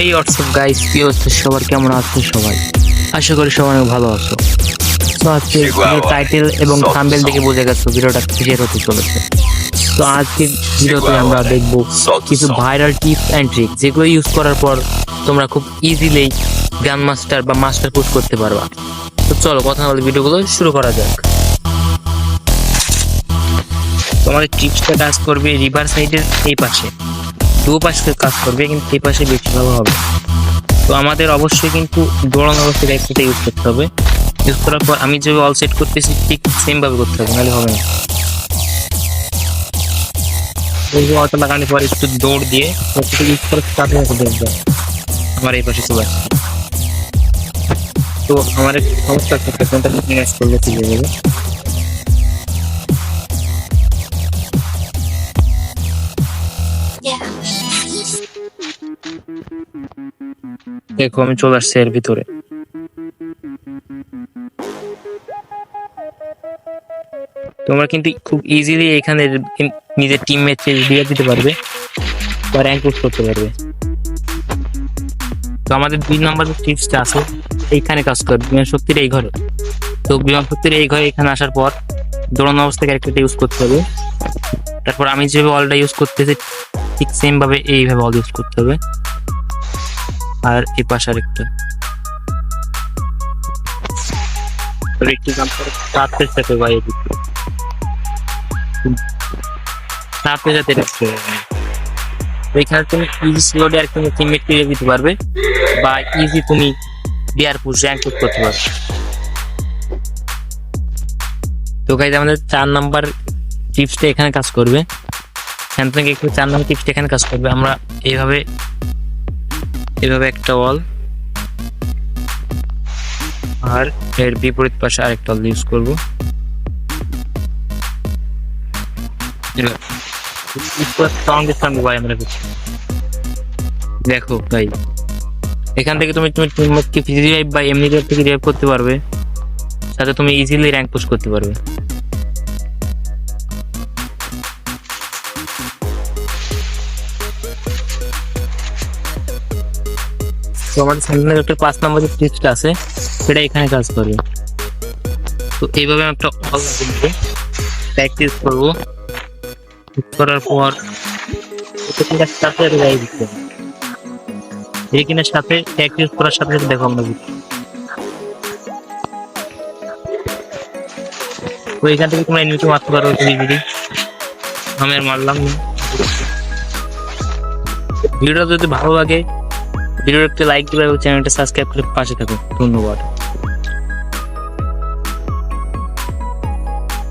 এই WhatsApp guys কি হচ্ছে সবার কেমন আছো সবাই? আশা করি সবাই অনেক ভালো আছো। তো আজকে টাইটেল এবং থাম্বেল দেখে বুঝে গেছো ভিডিওটা কিসের হতে চলেছে। তো আজকে ভিডিওতে আমরা দেখব কিছু ভাইরাল টিপস অ্যান্ড ট্রিক যেগুলো ইউজ করার পর তোমরা খুব ইজিলি গ্রান্ড মাস্টার বা মাস্টার পুশ করতে পারবা। তো চলো কথা বলে ভিডিওগুলো শুরু করা যাক। তোমার টিপসটা কাজ করবে রিভার সাইডের এই পাশে। দু পাশে কাজ করবে, কিন্তু এই পাশে বেশি ভালো হবে। তো আমাদের অবশ্যই কিন্তু দৌড়ানো অবস্থায় একসাথে ইউজ করতে হবে। ইউজ করার পর আমি যেভাবে অল সেট করতেছি, ঠিক সেম ভাবে করতে হবে, নাহলে হবে না। অটো লাগানোর পর একটু দৌড় দিয়ে ইউজ করে সাথে সাথে দেখবে আমার এই পাশে চলে আসছে তো আমার সমস্যা আছে কোনটা ম্যাচ করলে ঠিক হয়ে যাবে। দেখো, আমি চলে আসছি এর ভিতরে। তোমরা কিন্তু খুব ইজিলি এখানে নিজের টিমমেট দিয়ে দিতে পারবে বা র্যাঙ্ক পুশ করতে পারবে। তো আমাদের দুই নম্বর যে টিপসটা আছে, এইখানে কাজ করবে বিমান শক্তির এই ঘরে। তো বিমান শক্তির এই ঘরে এখানে আসার পর দৌড়ানো অবস্থায় ক্যারেক্টারটা ইউজ করতে হবে। তারপর আমি যেভাবে অলটা ইউজ করতেছি ঠিক সেম ভাবে এইভাবে অল ইউজ করতে হবে। আর এই পাশে আরেকটা। একটু করে ভাই এদিকে এখানে তুমি ইজি স্লোডে আর তুমি টিমমেট দিতে পারবে বা ইজি তুমি ডিয়ার পুশ র্যাঙ্ক করতে পারবে। তো গাইজ আমাদের চার নাম্বার টিপসটা এখানে কাজ করবে। থেকে একটু চার নাম্বার এখানে কাজ করবে। আমরা এইভাবে এভাবে একটা ওয়াল আর এর বিপরীত পাশে আরেকটা ওয়াল ইউজ করব। করছি। দেখো ভাই, এখান থেকে তুমি তুমি ফিজি রিভাইভ বা এমনি রিভাইভ থেকে রিভাইভ করতে পারবে। সাথে তুমি ইজিলি র্যাঙ্ক পুশ করতে পারবে। তো আমাদের স্যান্ডেলের একটা পাঁচ নম্বর যে টিপসটা আছে, সেটা এখানে কাজ করবে। তো এইভাবে আমি একটা অল দিতে প্র্যাকটিস করব। করার পর এটার সাথে রেজাই দিতে এই কিনার সাথে প্র্যাকটিস করার সাথে সাথে দেখো আমরা। তো এখান থেকে তোমরা এমনিতে মারতে পারো ইজিলি আমি আর মারলাম না। ভিডিওটা যদি ভালো লাগে ভিডিওটা একটি লাইক দিবে এবং চ্যানেলটা সাবস্ক্রাইব করে পাশে থাকুন ধন্যবাদ।